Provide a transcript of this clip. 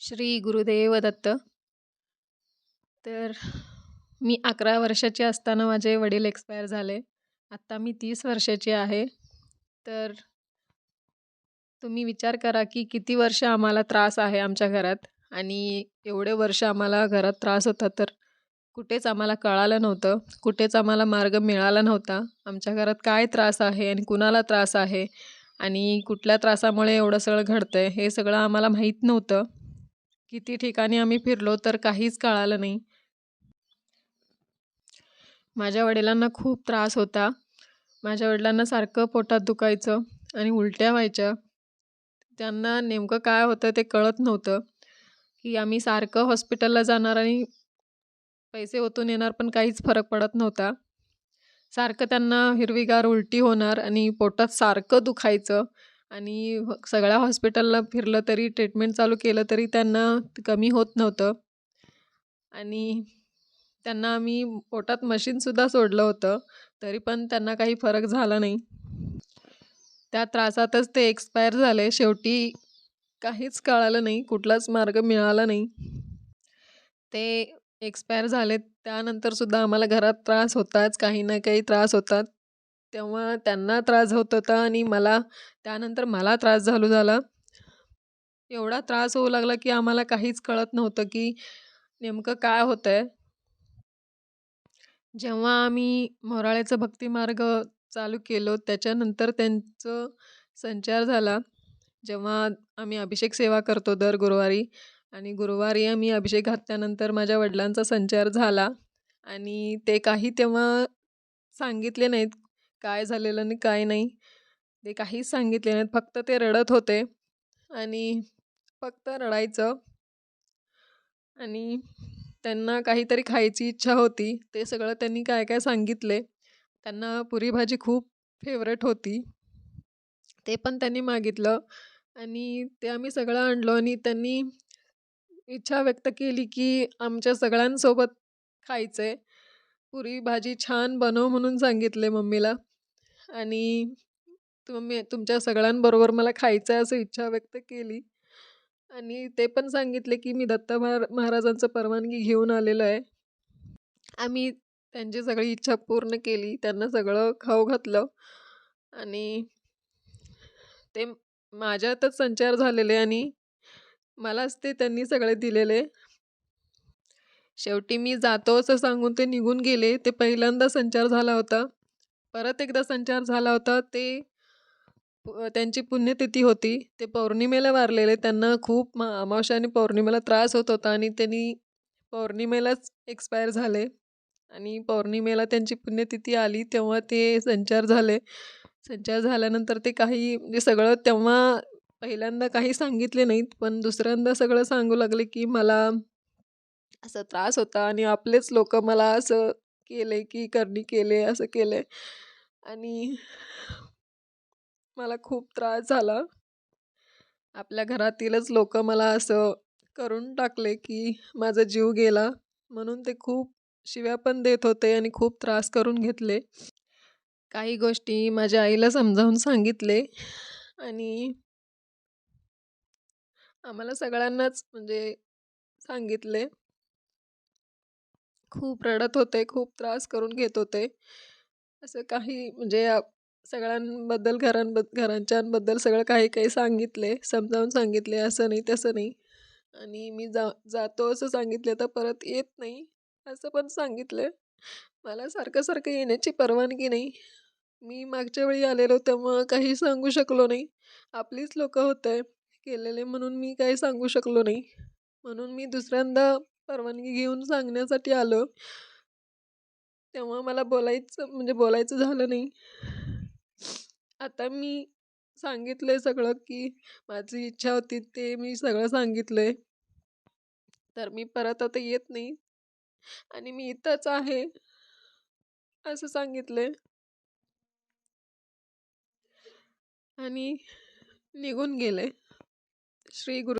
श्री गुरुदेव दत्त. तर मी अकरा वर्षाची असताना माझे वडील एक्सपायर झाले. आत्ता मी तीस वर्षाची आहे. तर तुम्ही विचार करा की किती वर्ष आम्हाला त्रास आहे आमच्या घरात? आणि एवढे वर्ष आम्हाला घरात त्रास होता तर कुठेच आम्हाला कळालं नव्हतं. कुठेच आम्हाला मार्ग मिळाला नव्हता. आमच्या घरात काय त्रास आहे आणि कुणाला त्रास आहे? आणि कुठल्या त्रासामुळे एवढं सगळं घडतं आहे हे सगळं आम्हाला माहीत नव्हतं. किती ठिकाणी आम्ही फिरलो तर काहीच कळालं नाही. माझ्या वडिलांना खूप त्रास होता. माझ्या वडिलांना सारखं पोटात दुखायचं आणि उलट्या व्हायच्या. त्यांना नेमकं काय होतं ते कळत नव्हतं की आम्ही सारखं हॉस्पिटलला जाणार आणि पैसे ओतून येणार पण काहीच फरक पडत नव्हता. सारखं त्यांना हिरवीगार उलटी होणार आणि पोटात सारखं दुखायचं. आणि सगळ्या हॉस्पिटलला फिरलं तरी ट्रीटमेंट चालू केलं तरी त्यांना कमी होत नव्हतं. आणि त्यांना आम्ही पोटात मशीनसुद्धा सोडलं होतं तरी पण त्यांना काही फरक झाला नाही. त्या त्रासातच ते एक्सपायर झाले. शेवटी काहीच कळालं नाही कुठलाच मार्ग मिळाला नाही. ते एक्सपायर झाले त्यानंतरसुद्धा आम्हाला घरात त्रास होताच काही ना काही त्रास होतात. तेव्हा त्यांना त्रास होत होता आणि मला त्यानंतर मला त्रास झालू झाला. एवढा त्रास होऊ लागला की आम्हाला काहीच कळत नव्हतं की नेमकं काय होतं आहे जेव्हा आम्ही मोराळ्याचं भक्तिमार्ग चालू केलो त्याच्यानंतर त्यांचं संचार झाला. जेव्हा आम्ही अभिषेक सेवा करतो दर गुरुवारी आणि गुरुवारी आम्ही अभिषेक घातल्यानंतर माझ्या वडिलांचा संचार झाला. आणि ते काही तेव्हा सांगितले नाहीत काय झालेलं आणि काय नाही. ते काहीच सांगितले नाहीत. फक्त ते रडत होते आणि फक्त रडायचं. आणि त्यांना काहीतरी खायची इच्छा होती. ते सगळं त्यांनी काय काय सांगितले. त्यांना पुरी भाजी खूप फेवरेट होती. ते पण त्यांनी मागितलं. आणि ते आम्ही सगळं आणलो आणि त्यांनी इच्छा व्यक्त केली की आमच्या सगळ्यांसोबत खायचं आहे पुरी भाजी छान बनव म्हणून सांगितले मम्मीला. आणि तुम्ही तुमच्या सगळ्यांबरोबर मला खायचं आहे असं इच्छा व्यक्त केली. आणि ते पण सांगितले की मी दत्त महार महाराजांचं परवानगी घेऊन आलेलो आहे. आम्ही त्यांची सगळी इच्छा पूर्ण केली त्यांना सगळं खाऊ घातलं. आणि ते माझ्यातच संचार झालेले आणि मलाच ते त्यांनी सगळे दिलेले. शेवटी मी जातो असं सांगून ते निघून गेले. ते पहिल्यांदा संचार झाला होता. परत एकदा संचार झाला होता ते त्यांची पुण्यतिथी होती. ते पौर्णिमेला वारलेले. त्यांना खूप मा अमावश्या आणि पौर्णिमेला त्रास होत होता आणि त्यांनी पौर्णिमेलाच एक्सपायर झाले. आणि पौर्णिमेला त्यांची पुण्यतिथी आली तेव्हा ते संचार झाले. संचार झाल्यानंतर ते काही म्हणजे सगळं तेव्हा पहिल्यांदा काही सांगितले नाहीत पण दुसऱ्यांदा सगळं सांगू लागले की मला असं त्रास होता आणि आपलेच लोक मला असं केले की करणी केले असं केले. आणि मला खूप त्रास झाला. आपल्या घरातीलच लोक मला असं करून टाकले की माझा जीव गेला. म्हणून ते खूप शिव्या पण देत होते आणि खूप त्रास करून घेतले. काही गोष्टी माझ्या आईला समजावून सांगितले. आणि आम्हाला सगळ्यांनाच म्हणजे सांगितले. खूप रडत होते खूप त्रास करून घेत होते. असं काही म्हणजे सगळ्यांबद्दल घरांबद्द घरांच्यांबद्दल सगळं काही काही सांगितले समजावून सांगितले असं नाही तसं नाही. आणि मी जा जातो असं सांगितले तर परत येत नाही असं पण सांगितलं. मला सारखं सारखं येण्याची परवानगी नाही. मी मागच्या वेळी आलेलो तेव्हा काही सांगू शकलो नाही. आपलीच लोकं होत आहे केलेले म्हणून मी काही सांगू शकलो नाही. म्हणून मी दुसऱ्यांदा परवानगी घेऊन सांगण्यासाठी आलो. तेव्हा मला बोलायचं म्हणजे बोलायचं झालं नाही. आता मी सांगितलंय सगळं की माझी इच्छा होती ते मी सगळं सांगितलंय. तर मी परत आता येत नाही. आणि मी इथंच आहे असं सांगितलंय. आणि निघून गेले. श्री गुरु